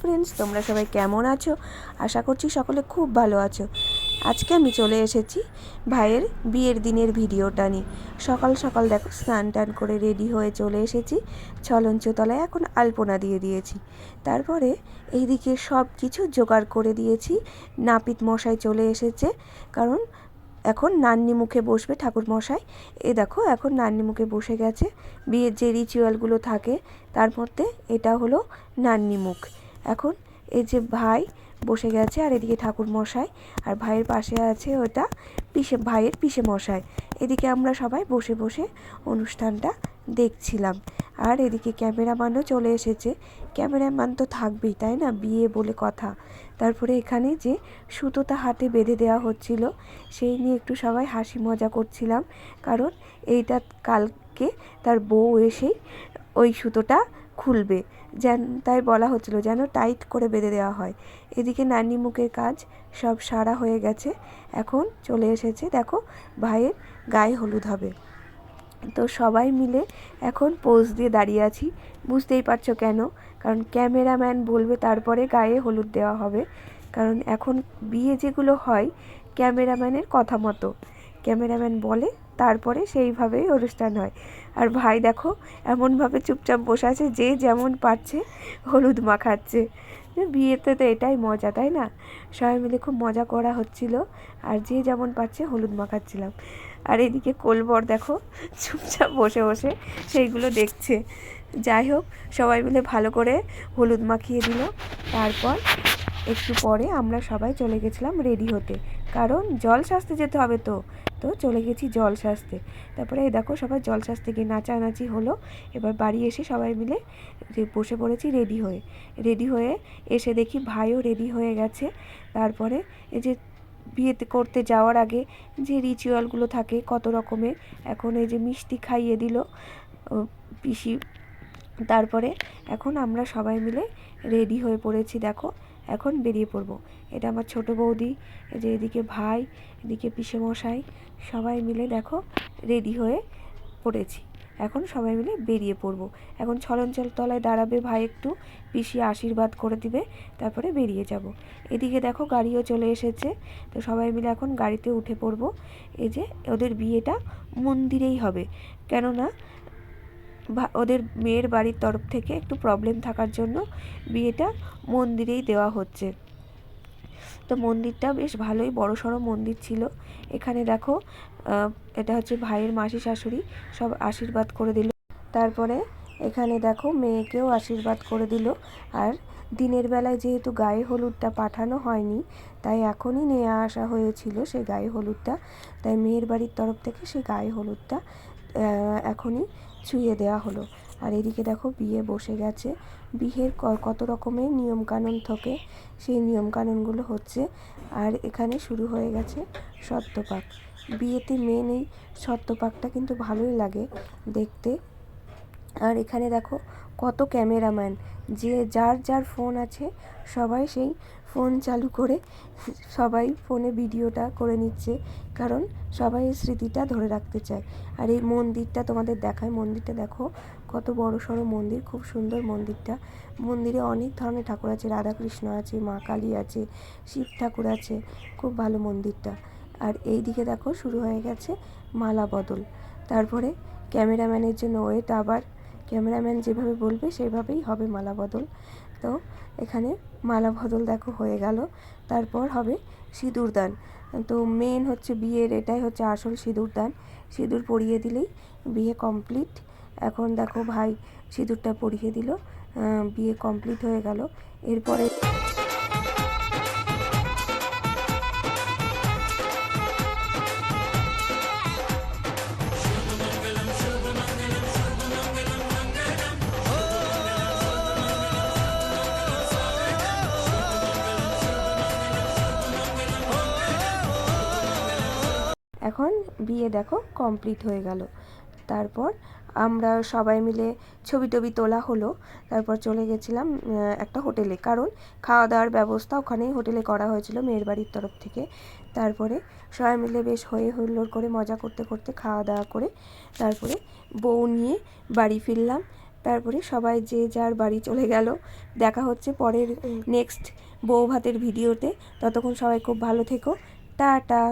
Friends তোমরা সবাই কেমন আছো? আশা করছি সকলে খুব ভালো আছো। আজকে আমি চলে এসেছি ভাইয়ের বিয়ের দিনের ভিডিওটা নিয়ে। সকাল সকাল দেখো, স্নান টান করে রেডি হয়ে চলে এসেছি। ছলঞ্চতলায় এখন আলপনা দিয়ে দিয়েছি। তারপরে এইদিকে সব কিছু জোগাড় করে দিয়েছি। নাপিত মশাই চলে এসেছে। কারণ এখন নান্নি মুখে বসবে ঠাকুর মশাই। এ দেখো, এখন নান্নি মুখে বসে গেছে। বিয়ের যে রিচুয়ালগুলো থাকে, তার মধ্যে এটা হলো নান্নি মুখ। এখন এই যে ভাই বসে গেছে আর এদিকে ঠাকুর মশাই আর ভাইয়ের পাশে আছে ওটা পিসে, ভাইয়ের পিসে মশাই এদিকে আমরা সবাই বসে বসে অনুষ্ঠানটা দেখছিলাম। আর এদিকে ক্যামেরাম্যানও চলে এসেছে। ক্যামেরাম্যান তো থাকবেই, তাই না? বিয়ে বলে কথা। তারপরে এখানে যে সুতোটা হাতে বেঁধে দেওয়া হচ্ছিল, সেই নিয়ে একটু সবাই হাসি মজা করছিলাম। কারণ এইটা কালকে তার বউ এসেই ওই সুতোটা খুলবে। যেন, তাই বলা হচ্ছিল, যেন টাইট করে বেঁধে দেওয়া হয়। এদিকে নানি মুখের কাজ সব সারা হয়ে গেছে। এখন চলে এসেছে, দেখো, ভাইয়ের গায়ে হলুদ হবে। তো সবাই মিলে এখন পোজ দিয়ে দাঁড়িয়ে আছি। বুঝতেই পারছ কেন? কারণ ক্যামেরাম্যান বলবে তারপরে গায়ে হলুদ দেওয়া হবে। কারণ এখন বিয়ে যেগুলো হয়, ক্যামেরাম্যানের কথা মতো। ক্যামেরাম্যান বলে, তারপরে সেইভাবেই অনুষ্ঠান হয়। আর ভাই দেখো, এমনভাবে চুপচাপ বসে আছে, যে যেমন পারছে হলুদ মাখাচ্ছে বিয়েতে তো এটাই মজা, তাই না? সবাই মিলে খুব মজা করা হচ্ছিল, আর যে যেমন পাচ্ছে হলুদ মাখাচ্ছিলাম আর এদিকে কোলবর দেখো, চুপচাপ বসে বসে সেইগুলো দেখছে। যাই হোক, সবাই মিলে ভালো করে হলুদ মাখিয়ে দিল তারপর একটু পরে আমরা সবাই চলে গেছিলাম রেডি হতে। কারণ জল সাজতে যেতে হবে তো তো চলে গেছি জল সাজতে তারপরে দেখো সবাই জল সাজতে গিয়ে নাচানাচি হলো। এবার বাড়ি এসে সবাই মিলে বসে পড়েছি রেডি হয়ে। রেডি হয়ে এসে দেখি ভাইও রেডি হয়ে গেছে। তারপরে এই যে বিয়েতে করতে যাওয়ার আগে যে রিচুয়ালগুলো থাকে কত রকমের, এখন এই যে মিষ্টি খাইয়ে দিল পিসি। তারপরে এখন আমরা সবাই মিলে রেডি হয়ে পড়েছি, দেখো। এখন বেরিয়ে পড়ব। এটা আমার ছোট বৌদি, এই যে এদিকে ভাই, এদিকে মশাই সবাই মিলে দেখো রেডি হয়ে পড়েছি। এখন সবাই মিলে বেরিয়ে পড়ব। এখন ছলঞ্চল তলায় দাঁড়াবে ভাই একটু, পিসি আশীর্বাদ করে দিবে, তারপরে বেরিয়ে যাব। এদিকে দেখো গাড়িও চলে এসেছে, তো সবাই মিলে এখন গাড়িতে উঠে পড়ব। এই যে ওদের বিয়েটা মন্দিরেই হবে। কেননা ওদের মেয়ের বাড়ির তরফ থেকে একটু প্রবলেম থাকার জন্য বিয়েটা মন্দিরেই দেওয়া হচ্ছে। তো মন্দিরটা বেশ ভালোই বড় সড়ো মন্দির ছিল। এখানে দেখো এটা হচ্ছে ভাইয়ের মাসি শাশুড়ি, সব আশীর্বাদ করে দিল। তারপরে এখানে দেখো, মেয়েকেও আশীর্বাদ করে দিল। আর দিনের বেলায় যেহেতু গায়ে হলুদটা পাঠানো হয়নি, তাই এখনই নিয়ে আসা হয়েছিল সেই গায়ে হলুদটা। তাই মেয়ের বাড়ির তরফ থেকে সেই গায়ে হলুদটা এখনই ছুঁয়ে দেওয়া হলো। আর এদিকে দেখো, বিয়ে বসে গেছে। বিয়ের কত রকমের নিয়মকানুন থাকে, সেই নিয়মকানুনগুলো হচ্ছে, আর এখানে শুরু হয়ে গেছে সত্যপাক। বিয়েতে মেন এই সত্যপাকটা কিন্তু ভালোই লাগে দেখতে। আর এখানে দেখো কত ক্যামেরাম্যান, যে যার যার ফোন আছে, সবাই সেই ফোন চালু করে, সবাই ফোনে ভিডিওটা করে নিচ্ছে, কারণ সবাই এই স্মৃতিটা ধরে রাখতে চায়। আর এই মন্দিরটা তোমাদের দেখায়, মন্দিরটা দেখো, কত বড় সড়ো মন্দির, খুব সুন্দর মন্দিরটা। মন্দিরে অনেক ধরনের ঠাকুর আছে, রাধাকৃষ্ণ আছে, মা কালী আছে, শিব ঠাকুর আছে, খুব ভালো মন্দিরটা। আর এই দিকে দেখো, শুরু হয়ে গেছে মালা বদল। তারপরে ক্যামেরাম্যানের জন্য ওয়েট আবার ক্যামেরাম্যান যেভাবে বলবে সেভাবেই হবে মালা বদল। তো এখানে মালা বদল দেখো হয়ে গেল। তারপর হবে সিঁদুর দান। তো মেন হচ্ছে বিয়ের, এটাই হচ্ছে আসল সিঁদুর দান। সিঁদুর পরিয়ে দিলেই বিয়ে কমপ্লিট এখন দেখো ভাই সিঁদুরটা পরিয়ে দিল বিয়ে কমপ্লিট হয়ে গেল। এরপরে এখন বিয়ে দেখো কমপ্লিট হয়ে গেল। তারপর আমরা সবাই মিলে ছবি টবি তোলা হলো। তারপর চলে গেছিলাম একটা হোটেলে। কারণ খাওয়া দাওয়ার ব্যবস্থা ওখানেই হোটেলে করা হয়েছিল মেয়ের বাড়ির তরফ থেকে। তারপরে সবাই মিলে বেশ হয়ে হুল্লোড় করে মজা করতে করতে খাওয়া দাওয়া করে তারপরে বউ নিয়ে বাড়ি ফিরলাম। তারপরে সবাই যে যার বাড়ি চলে গেল। দেখা হচ্ছে পরের নেক্সট বউ ভাতের ভিডিওতে। ততক্ষণ সবাই খুব ভালো থেকো। টাটা!